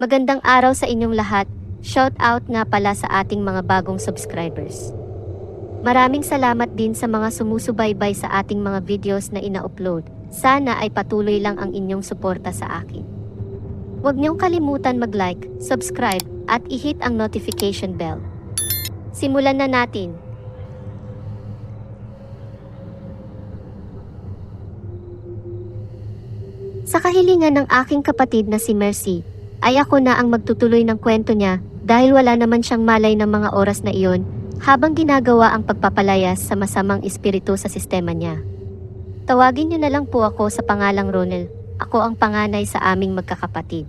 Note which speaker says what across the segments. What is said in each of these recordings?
Speaker 1: Magandang araw sa inyong lahat. Shout out nga pala sa ating mga bagong subscribers. Maraming salamat din sa mga sumusubaybay sa ating mga videos na ina-upload. Sana ay patuloy lang ang inyong suporta sa akin. Huwag niyong kalimutan mag-like, subscribe, at i-hit ang notification bell. Simulan na natin. Sa kahilingan ng aking kapatid na si Mercy, ay ako na ang magtutuloy ng kwento niya dahil wala naman siyang malay ng mga oras na iyon habang ginagawa ang pagpapalayas sa masamang espiritu sa sistema niya. Tawagin niyo na lang po ako sa pangalang Ronel. Ako ang panganay sa aming magkakapatid.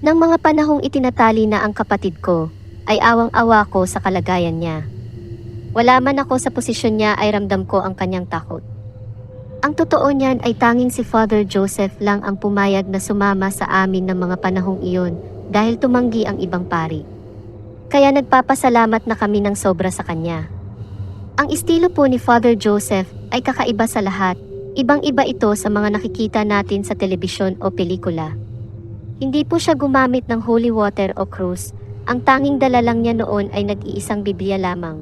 Speaker 1: Nang mga panahong itinatali na ang kapatid ko, ay awang-awa ko sa kalagayan niya. Wala man ako sa posisyon niya ay ramdam ko ang kanyang takot. Ang totoo niyan ay tanging si Father Joseph lang ang pumayag na sumama sa amin ng mga panahong iyon dahil tumanggi ang ibang pari. Kaya nagpapasalamat na kami ng sobra sa kanya. Ang estilo po ni Father Joseph ay kakaiba sa lahat. Ibang-iba ito sa mga nakikita natin sa telebisyon o pelikula. Hindi po siya gumamit ng holy water o cruise. Ang tanging dala lang niya noon ay nag-iisang Biblia lamang.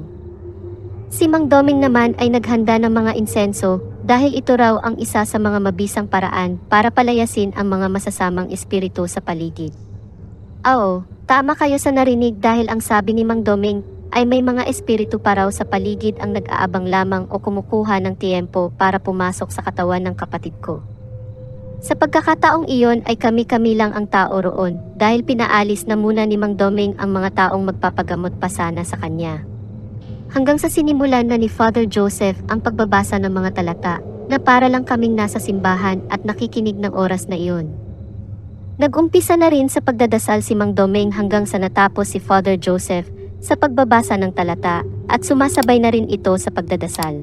Speaker 1: Si Mang Doming naman ay naghanda ng mga insenso dahil ito raw ang isa sa mga mabisang paraan para palayasin ang mga masasamang espiritu sa paligid. Oo, tama kayo sa narinig dahil ang sabi ni Mang Doming ay may mga espiritu pa raw sa paligid ang nag-aabang lamang o kumukuha ng tiempo para pumasok sa katawan ng kapatid ko. Sa pagkakataong iyon ay kami-kami lang ang tao roon dahil pinaalis na muna ni Mang Doming ang mga taong magpapagamot pa sana sa kanya. Hanggang sa sinimulan na ni Father Joseph ang pagbabasa ng mga talata na para lang kaming nasa simbahan at nakikinig ng oras na iyon. Nag-umpisa na rin sa pagdadasal si Mang Doming hanggang sa natapos si Father Joseph sa pagbabasa ng talata at sumasabay na rin ito sa pagdadasal.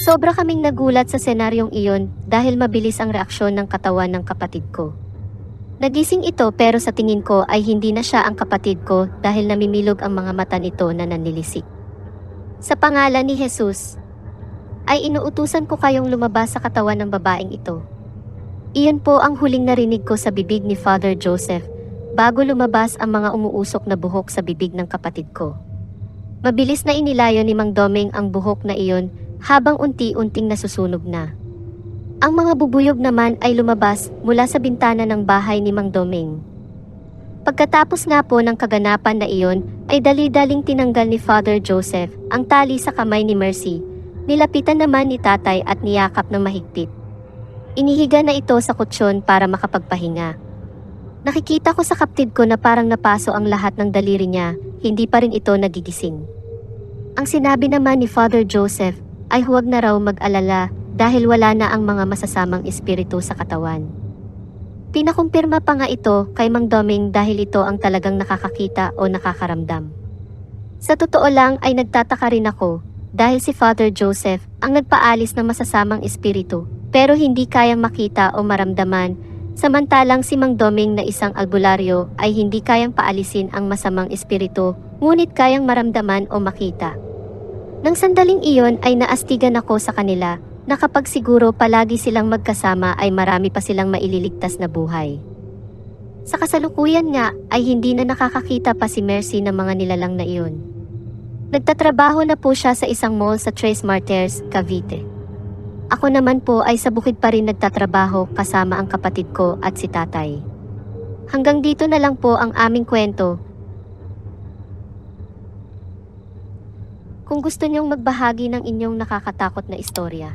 Speaker 1: Sobra kaming nagulat sa senaryong iyon dahil mabilis ang reaksyon ng katawan ng kapatid ko. Nagising ito pero sa tingin ko ay hindi na siya ang kapatid ko dahil namimilog ang mga mata nito na nanilisik. Sa pangalan ni Jesus, ay inuutusan ko kayong lumabas sa katawan ng babaeng ito. Iyon po ang huling narinig ko sa bibig ni Father Joseph bago lumabas ang mga umuusok na buhok sa bibig ng kapatid ko. Mabilis na inilayo ni Mang Doming ang buhok na iyon habang unti-unting nasusunog na. Ang mga bubuyog naman ay lumabas mula sa bintana ng bahay ni Mang Doming. Pagkatapos nga po ng kaganapan na iyon, ay dali-daling tinanggal ni Father Joseph ang tali sa kamay ni Mercy. Nilapitan naman ni tatay at niyakap ng mahigpit. Inihiga na ito sa kutsyon para makapagpahinga. Nakikita ko sa kaptid ko na parang napaso ang lahat ng daliri niya, hindi pa rin ito nagigising. Ang sinabi naman ni Father Joseph ay huwag na raw mag-alala dahil wala na ang mga masasamang espiritu sa katawan. Pinakumpirma pa nga ito kay Mang Doming dahil ito ang talagang nakakakita o nakakaramdam. Sa totoo lang ay nagtataka rin ako dahil si Father Joseph ang nagpaalis ng masasamang espiritu pero hindi kayang makita o maramdaman samantalang si Mang Doming na isang albularyo ay hindi kayang paalisin ang masamang espiritu ngunit kayang maramdaman o makita. Nang sandaling iyon ay naastigan ako sa kanila na kapag siguro palagi silang magkasama ay marami pa silang maililigtas na buhay. Sa kasalukuyan nga ay hindi na nakakakita pa si Mercy ng mga nilalang na iyon. Nagtatrabaho na po siya sa isang mall sa Tres Martires, Cavite. Ako naman po ay sa bukid pa rin nagtatrabaho kasama ang kapatid ko at si tatay. Hanggang dito na lang po ang aming kwento. Kung gusto niyong magbahagi ng inyong nakakatakot na istorya,